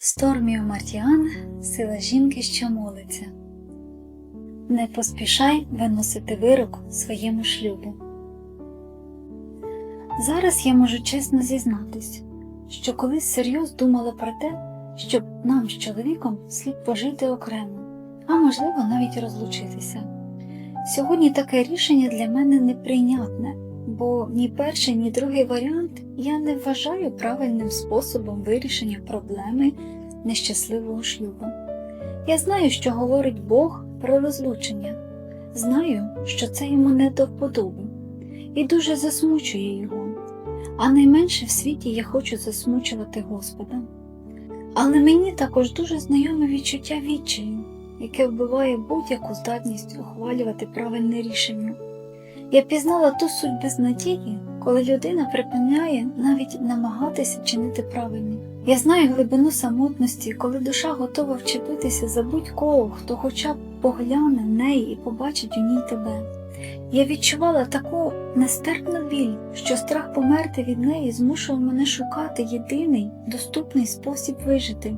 Сторміо Мартіан сила жінки, що молиться. Не поспішай виносити вирок своєму шлюбу. Зараз я можу чесно зізнатись, що колись серйозно думала про те, щоб нам з чоловіком слід пожити окремо, а можливо навіть розлучитися. Сьогодні таке рішення для мене неприйнятне, бо ні перший, ні другий варіант я не вважаю правильним способом вирішення проблеми нещасливого шлюбу. Я знаю, що говорить Бог про розлучення, знаю, що це йому не до вподоби, і дуже засмучує його, а найменше в світі я хочу засмучувати Господа. Але мені також дуже знайоме відчуття відчаю, яке вбиває будь-яку здатність ухвалювати правильне рішення. Я пізнала ту суть безнадії, коли людина припиняє навіть намагатися чинити правильно. Я знаю глибину самотності, коли душа готова вчепитися за будь-кого, хто хоча б погляне в неї і побачить у ній тебе. Я відчувала таку нестерпну біль, що страх померти від неї змушував мене шукати єдиний доступний спосіб вижити,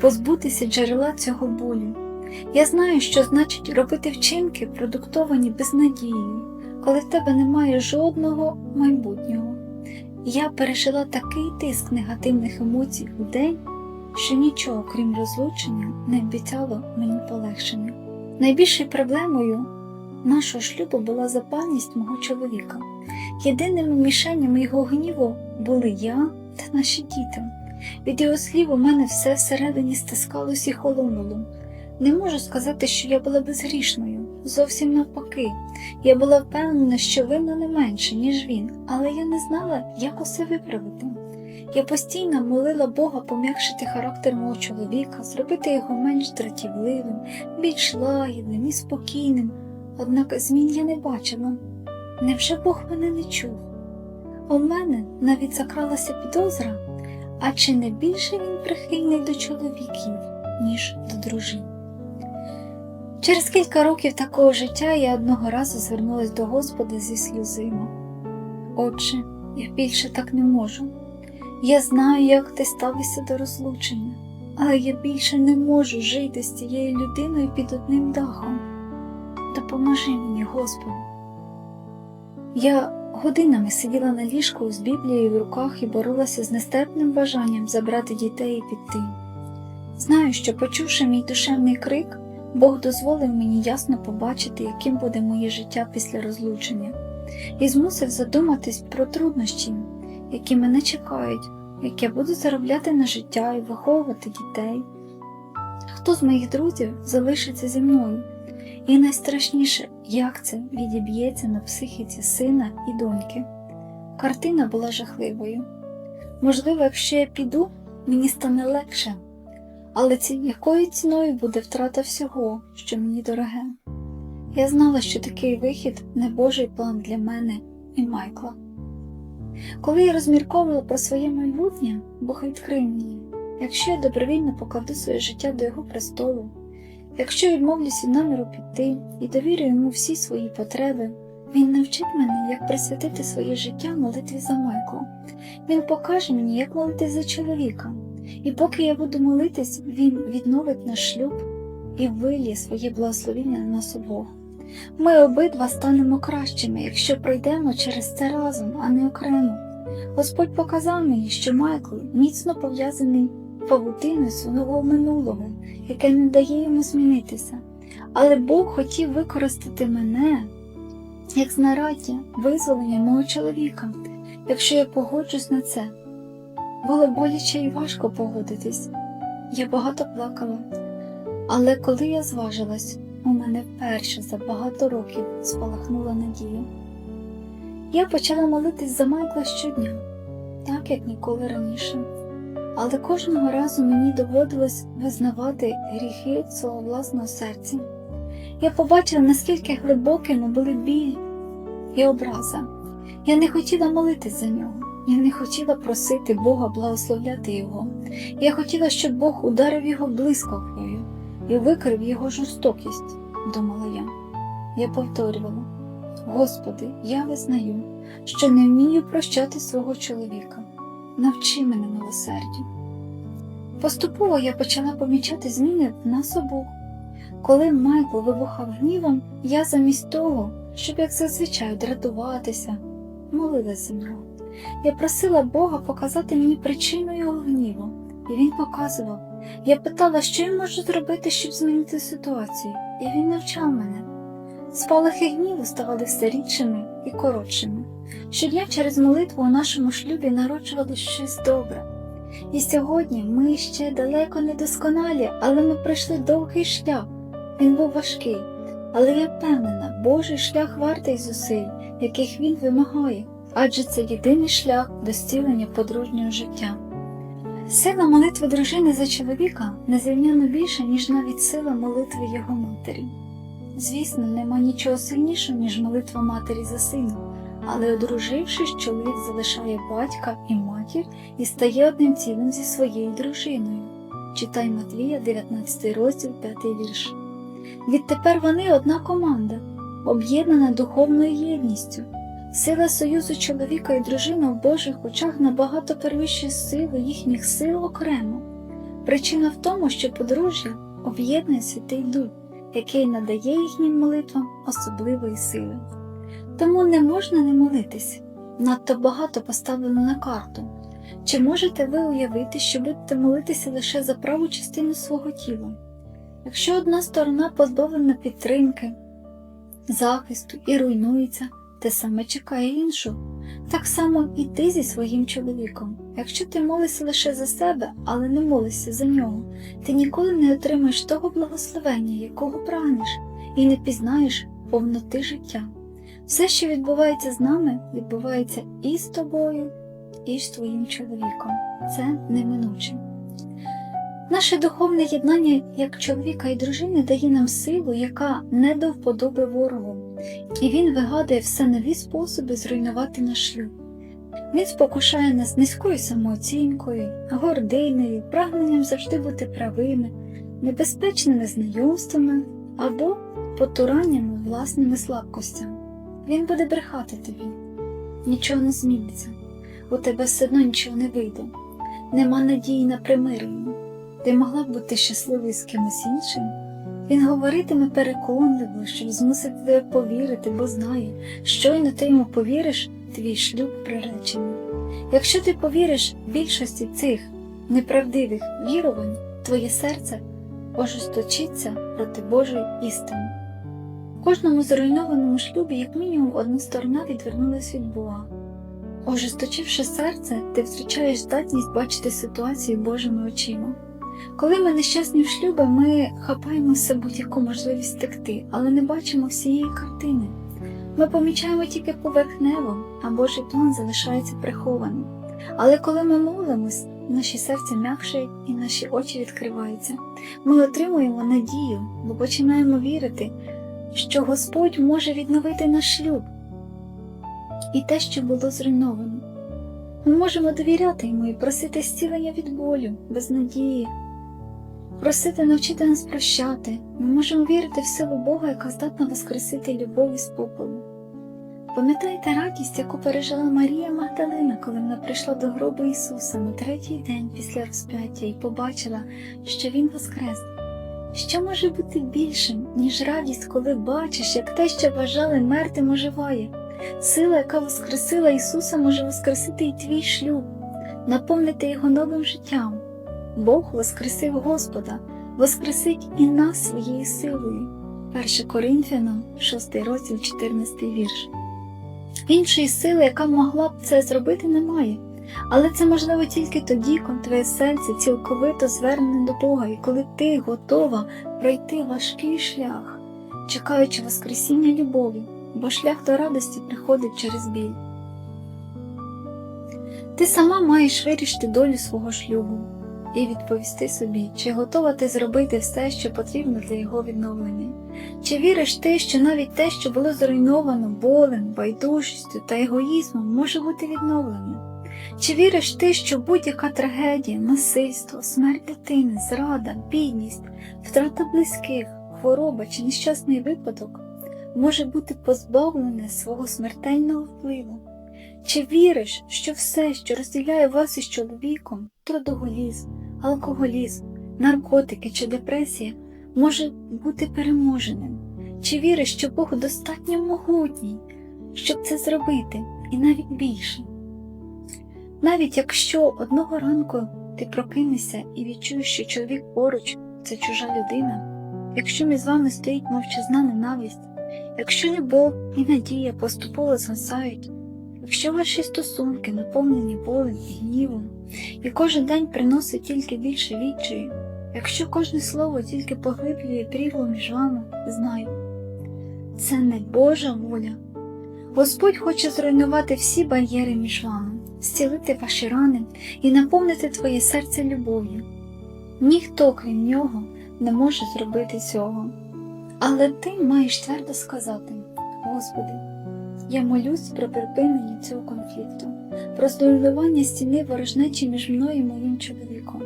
позбутися джерела цього болю. Я знаю, що значить робити вчинки, продуктовані безнадією, коли в тебе немає жодного майбутнього. Я пережила такий тиск негативних емоцій у день, що нічого, крім розлучення, не обіцяло мені полегшення. Найбільшою проблемою нашого шлюбу була запальність мого чоловіка. Єдиними мішенями його гніву були я та наші діти. Від його слів у мене все всередині стискалось і холонуло. Не можу сказати, що я була безгрішною, зовсім навпаки. Я була впевнена, що винна не менше, ніж він, але я не знала, як усе виправити. Я постійно молила Бога пом'якшити характер мого чоловіка, зробити його менш дратівливим, більш лагідним і спокійним, однак змін я не бачила. Невже Бог мене не чув? У мене навіть закралася підозра, а чи не більше він прихильний до чоловіків, ніж до дружин? Через кілька років такого життя я одного разу звернулась до Господа зі сльозима. Отче, я більше так не можу. Я знаю, як ти ставишся до розлучення, але я більше не можу жити з цією людиною під одним дахом. Допоможи мені, Господи. Я годинами сиділа на ліжку з Біблією в руках і боролася з нестерпним бажанням забрати дітей і піти. Знаю, що, почувши мій душевний крик, Бог дозволив мені ясно побачити, яким буде моє життя після розлучення, і змусив задуматись про труднощі, які мене чекають, як я буду заробляти на життя і виховувати дітей. Хто з моїх друзів залишиться зі мною? І найстрашніше, як це відіб'ється на психіці сина і доньки. Картина була жахливою. Можливо, якщо я піду, мені стане легше, але ці, якою ціною буде втрата всього, що мені дороге. Я знала, що такий вихід не Божий план для мене і Майкла. Коли я розмірковувала про своє майбутнє, Бог відкрив мені, якщо я добровільно покладу своє життя до Його престолу, якщо відмовлюсь від наміру піти і довірю йому всі свої потреби, він навчить мене, як присвятити своє життя молитві за Майкла. Він покаже мені, як молитись за чоловіка. І поки я буду молитись, він відновить наш шлюб і виліє своє благословіння на нас обох. Ми обидва станемо кращими, якщо пройдемо через це разом, а не окремо. Господь показав мені, що Майкл міцно пов'язаний павутиною свого минулого, яке не дає йому змінитися. Але Бог хотів використати мене як знаряддя визволення мого чоловіка, якщо я погоджусь на це. Було боляче і важко погодитись. Я багато плакала. Але коли я зважилась, у мене вперше за багато років спалахнула надія. Я почала молитись за Майкла щодня, так як ніколи раніше. Але кожного разу мені доводилось визнавати гріхи свого власного серця. Я побачила, наскільки глибокими були біль і образа. Я не хотіла молитись за нього. Я не хотіла просити Бога благословляти його. Я хотіла, щоб Бог ударив його блискавкою і викрив його жорстокість, думала я. Я повторювала: Господи, я визнаю, що не вмію прощати свого чоловіка. Навчи мене милосердю. Поступово я почала помічати зміни в нас обох. Коли Майкл вибухав гнівом, я замість того, щоб як зазвичай дратуватися, молилась за нього. Я просила Бога показати мені причину його гніву, і він показував. Я питала, що я можу зробити, щоб змінити ситуацію, і він навчав мене. Спалахи гніву ставали все рідшими і коротшими. Щодня через молитву у нашому шлюбі народжувалося щось добре. І сьогодні ми ще далеко не досконалі, але ми пройшли довгий шлях. Він був важкий, але я впевнена, Божий шлях вартий зусиль, яких він вимагає, адже це єдиний шлях до зцілення подружнього життя. Сила молитви дружини за чоловіка незрівняно більша, ніж навіть сила молитви його матері. Звісно, нема нічого сильнішого, ніж молитва матері за сина, але одружившись, чоловік залишає батька і матір і стає одним цілим зі своєю дружиною. Читай Матвія, 19 розділ, 5 вірш. Відтепер вони одна команда, об'єднана духовною єдністю. Сила союзу чоловіка і дружини в Божих очах набагато перевищує силу їхніх сил окремо. Причина в тому, що подружжя об'єднує Святий Дух, який надає їхнім молитвам особливої сили. Тому не можна не молитись, надто багато поставлено на карту. Чи можете ви уявити, що будете молитися лише за праву частину свого тіла? Якщо одна сторона позбавлена підтримки, захисту і руйнується, те саме чекає іншу. Так само і ти зі своїм чоловіком. Якщо ти молишся лише за себе, але не молишся за нього, ти ніколи не отримаєш того благословення, якого прагнеш, і не пізнаєш повноти життя. Все, що відбувається з нами, відбувається і з тобою, і з твоїм чоловіком. Це неминуче. Наше духовне єднання як чоловіка і дружини дає нам силу, яка не до вподоби ворогу, і він вигадує все нові способи зруйнувати наш шлюб. Він спокушає нас низькою самооцінкою, гординою, прагненням завжди бути правими, небезпечними знайомствами або потураннями власними слабкостями. Він буде брехати тобі. Нічого не зміниться, у тебе все одно нічого не вийде, нема надії на примирення. Ти могла б бути щасливою з кимось іншим. Він говоритиме переконливо, щоб змусити тебе повірити, бо знає, щойно ти йому повіриш, твій шлюб приречений. Якщо ти повіриш більшості цих неправдивих вірувань, твоє серце ожесточиться проти Божої істини. В кожному зруйнованому шлюбі, як мінімум, одна сторона відвернулась від Бога. Ожесточивши серце, ти втрачаєш здатність бачити ситуацію Божими очима. Коли ми нещасні в шлюбі, ми хапаємося будь-яку можливість втекти, але не бачимо всієї картини. Ми помічаємо тільки поверхнево, а Божий план залишається прихованим. Але коли ми молимось, наші серця м'якшають і наші очі відкриваються. Ми отримуємо надію, бо починаємо вірити, що Господь може відновити наш шлюб і те, що було зруйновано. Ми можемо довіряти йому і просити зцілення від болю, без надії, просити навчити нас прощати. Ми можемо вірити в силу Бога, яка здатна воскресити любов із попелу. Пам'ятаєте радість, яку пережила Марія Магдалина, коли вона прийшла до гробу Ісуса на третій день після розп'яття і побачила, що Він воскрес. Що може бути більшим, ніж радість, коли бачиш, як те, що вважали мертвим, оживає? Сила, яка воскресила Ісуса, може воскресити і твій шлюб, наповнити його новим життям. Бог воскресив Господа, воскресить і нас своєю силою. 1 Коринфянам, 6 розділ, 14 вірш. Іншої сили, яка могла б це зробити, немає. Але це можливо тільки тоді, коли твоє серце цілковито звернене до Бога, і коли ти готова пройти важкий шлях, чекаючи Воскресіння любові, бо шлях до радості приходить через біль. Ти сама маєш вирішити долю свого шлюбу і відповісти собі, чи готова ти зробити все, що потрібно для його відновлення. Чи віриш ти, що навіть те, що було зруйновано болем, байдужістю та егоїзмом, може бути відновлено? Чи віриш ти, що будь-яка трагедія, насильство, смерть дитини, зрада, бідність, втрата близьких, хвороба чи нещасний випадок може бути позбавлене свого смертельного впливу? Чи віриш, що все, що розділяє вас із чоловіком, трудоголізм, алкоголізм, наркотики чи депресія може бути переможеним? Чи віриш, що Бог достатньо могутній, щоб це зробити, і навіть більше? Навіть якщо одного ранку ти прокинешся і відчуєш, що чоловік поруч це чужа людина, якщо між вами стоїть мовчазна ненависть, якщо любов і надія поступово згасають, якщо ваші стосунки наповнені болем і гнівом, і кожен день приносить тільки більше відчаю, якщо кожне слово тільки поглиблює прірву між вами, знаю, це не Божа воля. Господь хоче зруйнувати всі бар'єри між вами, зцілити ваші рани і наповнити твоє серце любов'ю. Ніхто, крім нього, не може зробити цього. Але ти маєш твердо сказати, Господи, я молюсь про припинення цього конфлікту, про здолювання стіни ворожнечі між мною і моїм чоловіком.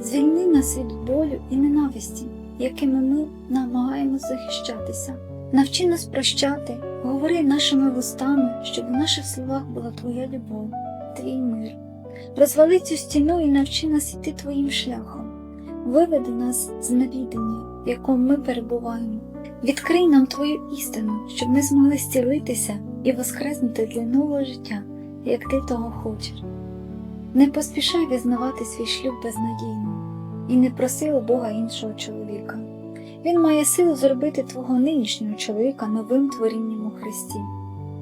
Звільни нас від болю і ненависті, якими ми намагаємось захищатися. Навчи нас прощати, говори нашими вустами, щоб у наших словах була Твоя любов, Твій мир. Розвали цю стіну і навчи нас йти Твоїм шляхом. Виведи нас з невідання, в якому ми перебуваємо. Відкрий нам Твою істину, щоб ми змогли зцілитися і воскреснути для нового життя, як ти того хочеш. Не поспішай визнавати свій шлюб безнадійним і не проси у Бога іншого чоловіка. Він має силу зробити твого нинішнього чоловіка новим творінням у Христі.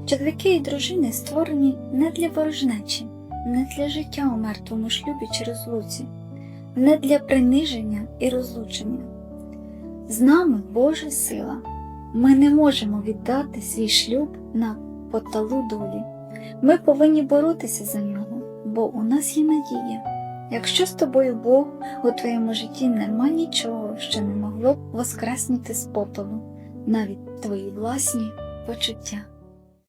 Чоловіки і дружини створені не для ворожнечі, не для життя у мертвому шлюбі чи розлуці, не для приниження і розлучення. З нами Божа сила. Ми не можемо віддати свій шлюб на поталу долі. Ми повинні боротися за нього, бо у нас є надія. Якщо з тобою Бог у твоєму житті нема нічого, що не могло б воскреснути з попелу, навіть твої власні почуття.